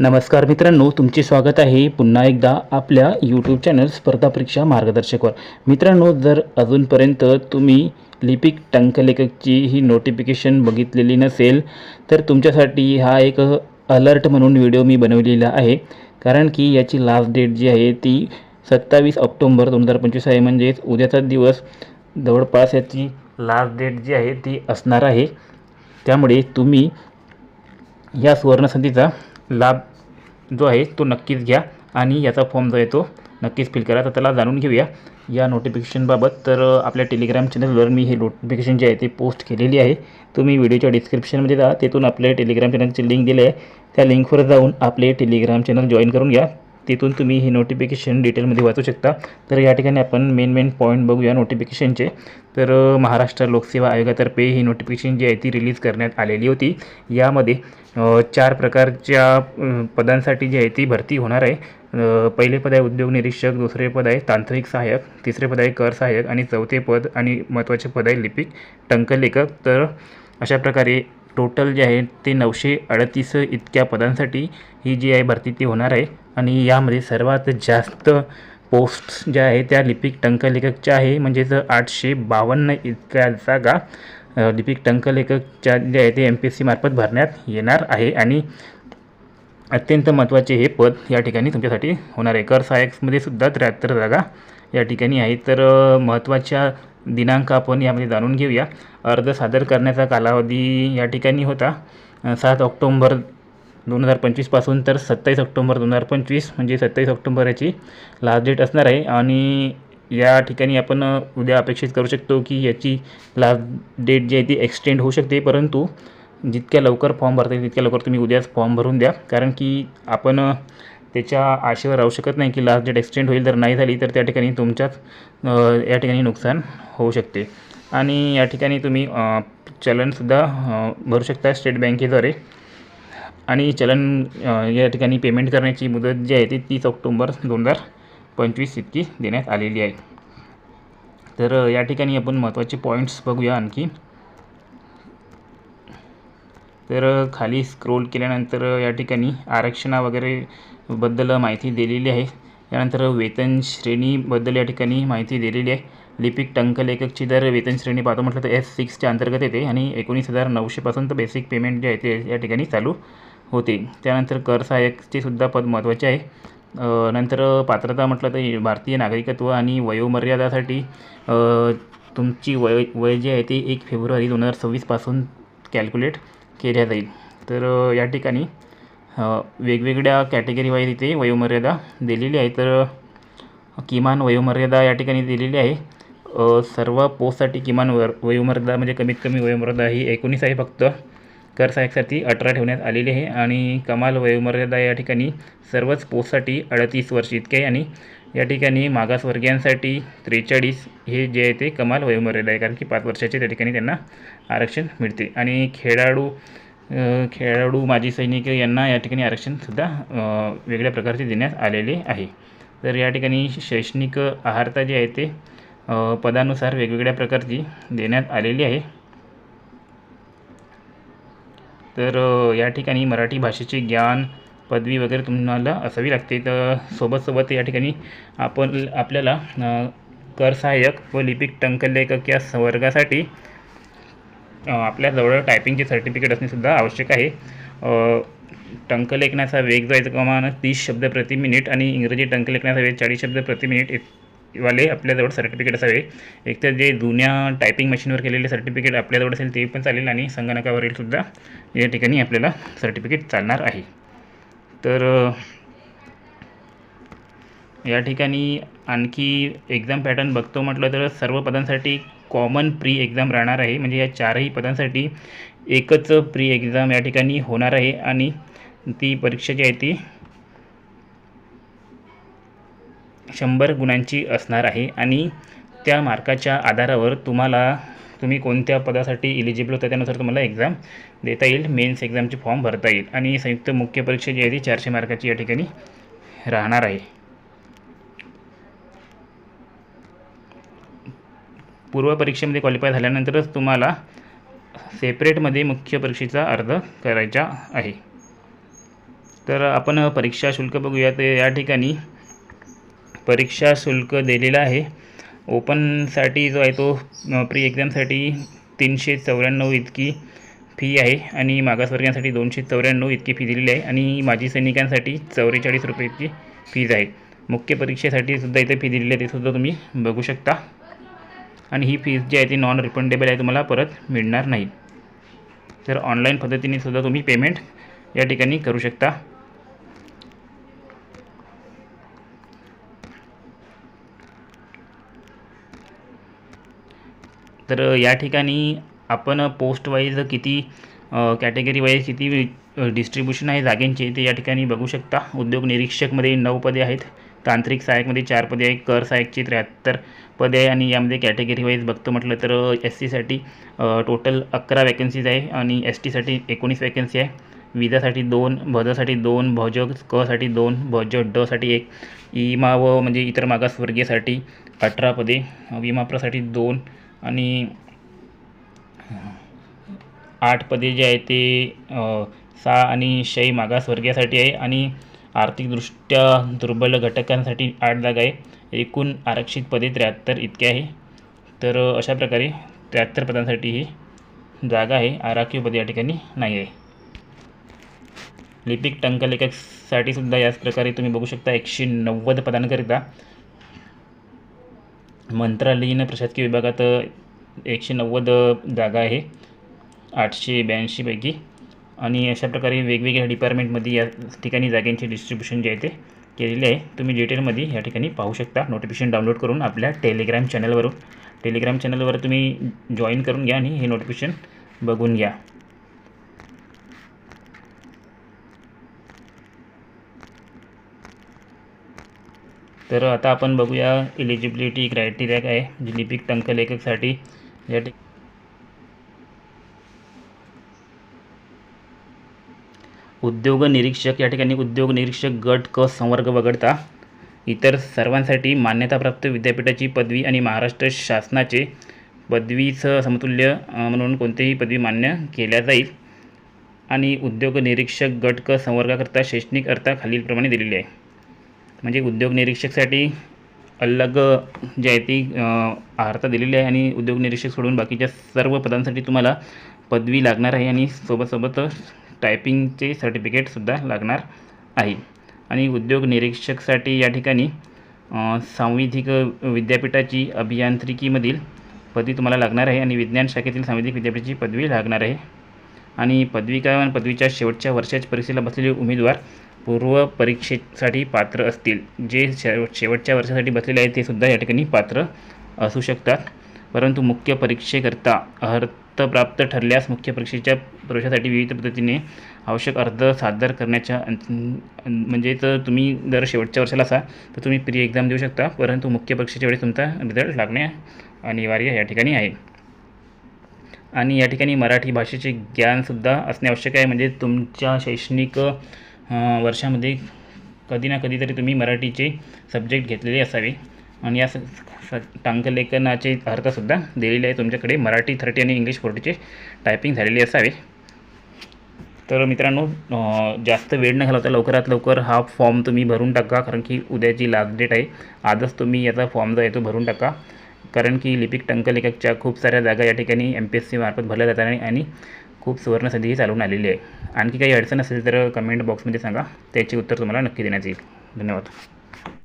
नमस्कार मित्रांनो तुमचे स्वागत आहे पुन्हा एकदा आपल्या यूट्यूब चॅनल स्पर्धा परीक्षा मार्गदर्शकवर. मित्रांनो जर अजूनपर्यंत तुम्ही लिपिक टंकलेखकची ही नोटिफिकेशन बघितलेली नसेल तर तुमच्यासाठी हा एक अलर्ट म्हणून व्हिडिओ मी बनवलेला आहे. कारण की याची लास्ट डेट जी आहे ती सत्तावीस ऑक्टोंबर दोन हजार पंचवीस आहे. म्हणजेच उद्याचा दिवस. जवळपास याची लास्ट डेट जी आहे ती असणार आहे. त्यामुळे तुम्ही या सुवर्णसंधीचा लाभ जो आहे तो नक्कीच घ्या आणि याचा फॉर्म जो आहे तो नक्कीच फिल करा. तर त्याला जाणून घेऊया या नोटिफिकेशनबाबत तर आपल्या टेलिग्राम चॅनलवर मी हे नोटिफिकेशन जे आहे ते पोस्ट केलेली आहे. तुम्ही व्हिडिओच्या डिस्क्रिप्शनमध्ये जा. तिथून आपल्या टेलिग्राम चॅनलची लिंक दिली आहे. त्या लिंकवर जाऊन आपले टेलिग्राम चॅनल जॉईन करून घ्या. तिथून तुम्ही हे नोटिफिकेशन डिटेलमध्ये वाचू शकता. तर या ठिकाणी आपण मेन मेन पॉईंट बघूया नोटिफिकेशनचे तर महाराष्ट्र लोकसेवा आयोगातर्फे ही नोटिफिकेशन जी आहे ती रिलीज करण्यात आलेली होती. यामध्ये चार प्रकारच्या पदांसाठी जी आहे ती भरती होणार आहे. पहिले पद आहे उद्योग निरीक्षक दुसरे पद आहे तांत्रिक सहाय्यक तिसरे पद आहे कर सहाय्यक आणि चौथे पद आणि महत्त्वाचे पद आहे लिपिक टंकलेखक. तर अशा प्रकारे टोटल जे आहे ते नऊशे अडतीस इतक्या पदांसाठी ही जी आहे भरती ती होणार आहे. आणि यामध्ये सर्वात जास्त पोस्ट ज्या आहे त्या लिपिक टंकलेखकच्या आहे. म्हणजेच आठशे बावन्न इतक्या जागा लिपिक टंकलेखकच्या जे आहे ते एम पी एस सीमार्फत भरण्यात येणार आहे. आणि अत्यंत महत्त्वाचे हे पद या ठिकाणी तुमच्यासाठी होणार आहे. कर सहाय्यकमध्ये सुद्धा त्र्याहत्तर जागा या ठिकाणी आहे तर महत्त्वाच्या दिनांक आपण यामध्ये जाणून घेऊया. अर्ज सादर करण्याचा कालावधी या ठिकाणी होता. सात ऑक्टोंबर दोन हजार पंचवीसपासून तर सत्तावीस ऑक्टोंबर दोन हजार पंचवीस म्हणजे सत्तावीस ऑक्टोंबर याची लास्ट डेट असणार आहे. आणि या ठिकाणी आपण उद्या अपेक्षित करू शकतो की याची लास्ट डेट जी आहे ती एक्सटेंड होऊ शकते. परंतु जितक्या लवकर फॉर्म भरता येईल तितक्या लवकर तुम्ही उद्याच फॉर्म भरून द्या. कारण की आपण त्याच्या आशेवर राहू शकत नाही की लास्ट डेट एक्सटेंड होईल. जर नाही झाली तर त्या ठिकाणी तुमच्याच या ठिकाणी नुकसान होऊ शकते. आणि या ठिकाणी तुम्ही चलनसुद्धा भरू शकता स्टेट बँकेद्वारे. आणि चलन या ठिकाणी पेमेंट करण्याची मुदत जी आहे ती तीस ऑक्टोंबर दोन हजार पंचवीस इतकी देण्यात आलेली आहे. तर या ठिकाणी आपण महत्त्वाचे पॉईंट्स बघूया आणखी. तर खाली स्क्रोल केल्यानंतर या ठिकाणी आरक्षणा वगैरे बद्दल माहिती दिलेली आहे. त्यानंतर वेतन श्रेणीबद्दल या ठिकाणी माहिती दिलेली आहे. लिपिक टंकलेखकची जर वेतन श्रेणी पाहतो म्हटलं तर एस सिक्सच्या अंतर्गत येते आणि एकोणीस हजार नऊशेपासून तर बेसिक पेमेंट जे आहे ते या ठिकाणी चालू होते. त्यानंतर कर सहाय्यकचे सुद्धा पद महत्त्वाचे आहे. नंतर पात्रता म्हटलं तर भारतीय नागरिकत्व आणि वयोमर्यादासाठी तुमची वय वय जे आहे ते एक फेब्रुवारी दोन हजार सव्वीसपासून कॅल्क्युलेट केल्या जाईल. तर या ठिकाणी वेगवेगळ्या कॅटेगरीवाईज इथे वयोमर्यादा दिलेली आहे. तर किमान वयोमर्यादा या ठिकाणी दिलेली आहे. सर्व पोस्टसाठी किमान वर वयोमर्यादा म्हणजे कमीत कमी वयोमर्यादा ही एकोणीस आहे फक्त. कर सहाय्यकसाठी अठरा ठेवण्यात आलेली आहे आणि कमाल वयोमर्यादा या ठिकाणी सर्वच पोस्टसाठी अडतीस वर्ष इतके आहे आणि या ठिकाणी मागासवर्गीयांसाठी त्रेचाळीस हे जे आहे ते कमाल वयोमर्यादा आहे. कारण की पाच वर्षाचे त्या ठिकाणी त्यांना आरक्षण मिळते. आणि खेळाडू खेळाडू माजी सैनिक यांना या ठिकाणी आरक्षणसुद्धा वेगळ्या प्रकारचे देण्यात आलेले आहे. तर या ठिकाणी शैक्षणिक आहारता जी आहे ते पदानुसार वेगवेगळ्या प्रकारची देण्यात आलेली आहे. तर या ठिकाणी मराठी भाषेचे ज्ञान पदवी वगैरे तुम्हाला असावी लागते. तर सोबत सोबत या ठिकाणी आपण आपल्याला करसहाय्यक कर व लिपिक टंकलेखक या वर्गासाठी आपल्याजवळ टायपिंगचे सर्टिफिकेट असणेसुद्धा आवश्यक आहे. टंकलेखनाचा वेग जो आहे तो प्रमाण तीस शब्द प्रति मिनिट आणि इंग्रजी टंकलेखनाचा वेग चाळीस शब्द प्रति मिनिट इत- वाले आपल्याजवळ सर्टिफिकेट असावे. एकतर जे जुन्या टायपिंग मशीनवर केलेले सर्टिफिकेट आपल्याजवळ असेल ते पण चालेल आणि संगणकावरील सुद्धा या ठिकाणी आपल्याला सर्टिफिकेट चालणार आहे. तर या ठिकाणी आणखी एक्झाम पॅटर्न बघतो म्हटलं तर सर्व पदांसाठी कॉमन प्री एक्झाम राहणार आहे. म्हणजे या चारही पदांसाठी एकच प्री एक्झाम या ठिकाणी होणार आहे आणि ती परीक्षा जी आहे ती शंभर गुणांची असणार आहे आणि त्या मार्काच्या आधारावर तुम्हाला तुम्ही कोणत्या पदासाठी इलिजिबल होता त्यानुसार तुम्हाला एक्झाम देता येईल मेन्स एक्झामचे फॉर्म भरता येईल आणि संयुक्त मुख्य परीक्षा जी आहे ती चारशे मार्काची या ठिकाणी राहणार आहे. पूर्व परीक्षेमध्ये क्वालिफाय झाल्यानंतरच तुम्हाला सेपरेटमध्ये मुख्य परीक्षेचा अर्ज करायचा आहे. तर आपण परीक्षा शुल्क बघूया तर या ठिकाणी परीक्षा शुल्क दिलेलं आहे. ओपनसाठी जो आहे तो प्री एक्झामसाठी तीनशे चौऱ्याण्णव इतकी फी आहे आणि मागासवर्गीयांसाठी दोनशे चौऱ्याण्णव इतकी फी दिलेली आहे आणि माजी सैनिकांसाठी चौवेचाळीस रुपये इतकी फीज आहे. मुख्य परीक्षेसाठी सुद्धा इथे फी दिलेली आहे ते सुद्धा तुम्ही बघू शकता. आणि ही फीज जी आहे ती नॉन रिफंडेबल आहे तुम्हाला परत मिळणार नाही. तर ऑनलाईन पद्धतीने सुद्धा तुम्ही पेमेंट या ठिकाणी करू शकता. तर या ठिकाणी आपण पोस्ट वाईज किती कॅटेगरी वाईज किती डिस्ट्रीब्युशन आहे जागेंचे ते या ठिकाणी बघू शकता. उद्योग निरीक्षकमध्ये नऊ पदे आहेत. तांत्रिक सहाय्यकमध्ये चार पदे आहे कर सहाय्यकची त्र्याहत्तर पदे आहे आणि यामध्ये कॅटेगरी वाईज बघतो म्हटलं तर एस सीसाठी टोटल अकरा वॅकन्सीज आहे आणि एस टीसाठी एकोणीस वॅकन्सी आहे. विजासाठी दोन भजासाठी दोन भज कसाठी दोन भज डसाठी एक. इमा व म्हणजे इतर मागासवर्गीयसाठी अठरा पदे. विमाप्रसाठी दोन आणि आठ पदे जे आहे ते सहा आणि शै मागासवर्गीयासाठी आहे आणि आर्थिकदृष्ट्या दुर्बल घटकांसाठी आठ जागा आहे. एकूण आरक्षित पदे त्र्याहत्तर इतके आहे. तर अशा प्रकारे त्र्याहत्तर पदांसाठी ही जागा आहे. आराखीव पदे या ठिकाणी नाही आहे. लिपिक टंकलेखकसाठी सुद्धा याच प्रकारे तुम्ही बघू शकता एकशे नव्वद पदांकरिता. मंत्रालयीन प्रशासकीय विभागात एकशे नव्वद जागा आहे. आठशे ब्याऐंशीपैकी आणि अशा प्रकारे वेगवेगळ्या डिपार्टमेंटमध्ये या ठिकाणी जागांचे डिस्ट्रीब्युशन जे आहे ते केलेले आहे. तुम्ही डिटेलमध्ये या ठिकाणी पाहू शकता. नोटिफिकेशन डाउनलोड करून आपल्या टेलिग्राम चॅनलवरून टेलिग्राम चॅनलवर तुम्ही जॉईन करून घ्या आणि हे नोटिफिकेशन बघून घ्या. तर आता आपण बघूया एलिजिबिलिटी क्रायटेरिया काय आहे जी लिपिक टंकलेखकसाठी या ठिक उद्योग निरीक्षक या ठिकाणी उद्योग निरीक्षक गट क संवर्ग वगळता. इतर सर्वांसाठी मान्यताप्राप्त विद्यापीठाची पदवी आणि महाराष्ट्र शासनाचे पदवीचं समतुल्य म्हणून कोणतीही पदवी मान्य केल्या जाईल. आणि उद्योग निरीक्षक गट क संवर्गाकरता शैक्षणिक अर्थ खालीलप्रमाणे दिलेली आहे. म्हणजे उद्योग निरीक्षकसाठी अलग जी आहे ती अर्हता दिलेली आहे आणि उद्योग निरीक्षक सोडून बाकीच्या सर्व पदांसाठी तुम्हाला पदवी लागणार आहे आणि सोबतसोबत टायपिंगचे सर्टिफिकेटसुद्धा लागणार आहे. आणि उद्योग निरीक्षकसाठी या ठिकाणी सांविधिक विद्यापीठाची अभियांत्रिकीमधील पदवी तुम्हाला लागणार आहे आणि विज्ञान शाखेतील सांविधिक विद्यापीठाची पदवी लागणार आहे. आणि पदविका पदवीच्या शेवटच्या वर्षाच्या परीक्षेला बसलेले उमेदवार पूर्व परीक्षेसाठी पात्र असतील. जे शेव शेवटच्या वर्षासाठी बसलेले आहेत ते सुद्धा या ठिकाणी पात्र असू शकतात. परंतु मुख्य परीक्षेकरता अर्थप्राप्त ठरल्यास मुख्य परीक्षेच्या प्रवेशासाठी विविध पद्धतीने आवश्यक अर्ज सादर करण्याच्या म्हणजे तर तुम्ही जर शेवटच्या वर्षाला असा तर तुम्ही प्री एक्झाम देऊ शकता. परंतु मुख्य परीक्षेच्या वेळेस तुमचा रिझल्ट लागणे अनिवार्य या ठिकाणी आहे. आणि या ठिकाणी मराठी भाषेचे ज्ञानसुद्धा असणे आवश्यक आहे. म्हणजे तुमच्या शैक्षणिक वर्षामध्ये कधी ना कधीतरी तुम्ही मराठीचे सब्जेक्ट घेतलेले असावे. आणि या स टांकलेखनाचे अर्थसुद्धा दिलेले आहे तुमच्याकडे. मराठी थर्टी आणि इंग्लिश फोर्टीचे टायपिंग झालेले असावे. तर मित्रांनो जास्त वेळ न घालवता लवकरात लवकर हा फॉर्म तुम्ही भरून टाका कारण की उद्याची लास्ट डेट आहे. आजच तुम्ही याचा फॉर्म जो आहे तो भरून टाका. कारण की लिपिक टंकलेखकच्या खूप साऱ्या जागा या ठिकाणी एम पी एस सी मार्फत भरल्या जातात आणि खूप सुवर्णसंधीही चालून आलेली आहे. आणखी काही अडचण असेल तर कमेंट बॉक्समध्ये सांगा. त्याचे उत्तर तुम्हाला नक्की देण्यात येईल. धन्यवाद.